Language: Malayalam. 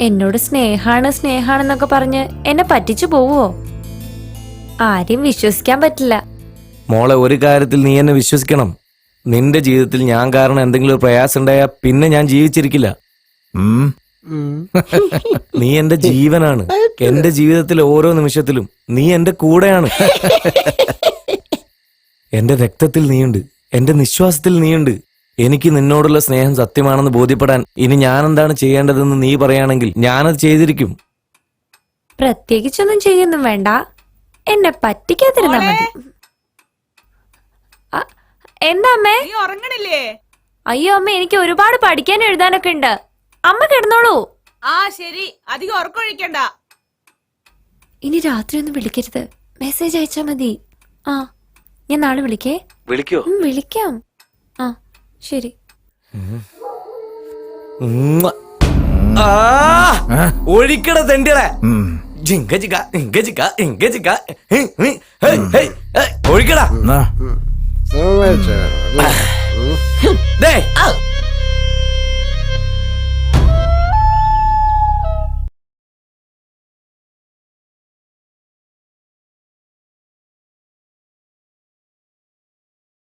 എന്നോട് സ്നേഹാണ് സ്നേഹാണെന്നൊക്കെ പറഞ്ഞ് എന്നെ പറ്റിച്ചു പോവോ ആരെയും വിശ്വസിക്കാൻ പറ്റില്ല. മോളെ ഒരു കാര്യത്തിൽ നീ എന്നെ വിശ്വസിക്കണം. നിന്റെ ജീവിതത്തിൽ ഞാൻ കാരണം എന്തെങ്കിലും ഒരു പ്രയാസം ഉണ്ടായാൽ പിന്നെ ഞാൻ ജീവിച്ചിരിക്കില്ല. ഉം. നീ എന്റെ ജീവനാണ്. എന്റെ ജീവിതത്തിലെ ഓരോ നിമിഷത്തിലും നീ എന്റെ കൂടെയാണ്. എന്റെ രക്തത്തിൽ നീയുണ്ട്. എന്റെ നിശ്വാസത്തിൽ നീയുണ്ട്. എനിക്ക് നിന്നോടുള്ള സ്നേഹം സത്യമാണെന്ന് ബോധ്യപ്പെടാൻ ഇനി ഞാൻ എന്താണ് ചെയ്യേണ്ടതെന്ന് നീ പറയുകയാണെങ്കിൽ ഞാനത് ചെയ്തിരിക്കും. പ്രത്യേകിച്ചൊന്നും ചെയ്യൊന്നും വേണ്ട. എന്നെ പറ്റിക്കാതിരുന്നാ മതി. അ, എന്താ അമ്മേ? നീ ഉറങ്ങണില്ലേ? അയ്യോ അമ്മ എനിക്ക് ഒരുപാട് പഠിക്കാനും എഴുതാനൊക്കെ ഉണ്ട്. അമ്മ കിടന്നോളൂ. ആ ശരി. അധികം ഉറക്കൊഴിക്കണ്ട ഇനി രാത്രി ഒന്നും വിളിക്കരുത്. മെസ്സേജ് അയച്ചാ മതി. ആ ഞാൻ നാളെ വിളിക്കേ. വിളിക്കോ? വിളിക്കാം. ആ. ശരി. ഒഴിക്കട തെണ്ടിയടെ ഉം. ജിങ്ക ഇങ്ക ജിക്ക, ഇങ്ക ഹേയ്, ഒഴിക്കടാ.